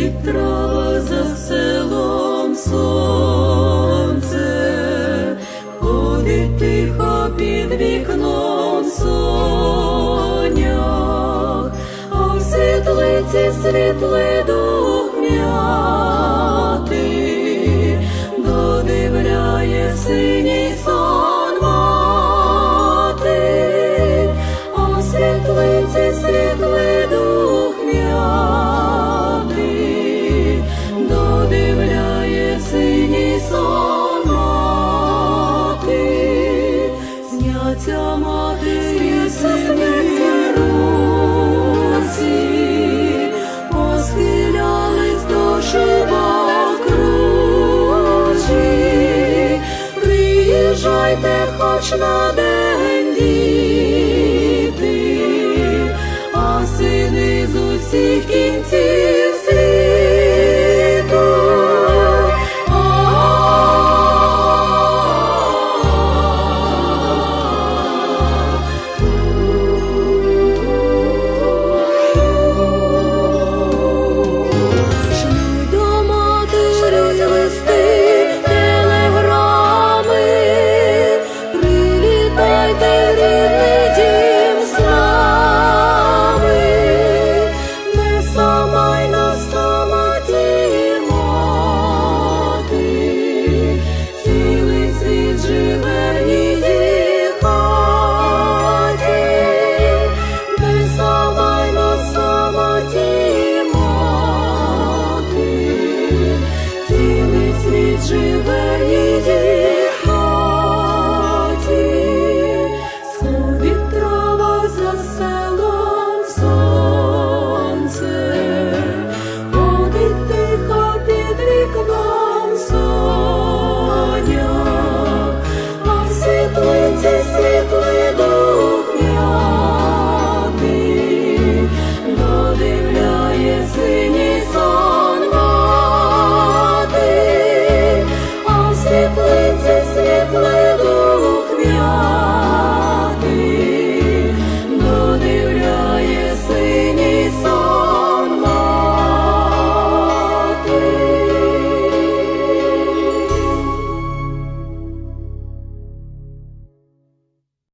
тих тразах селом сонце, ходить тихо під вікном сонях, а в світлиці світли. Дайте хоч на день.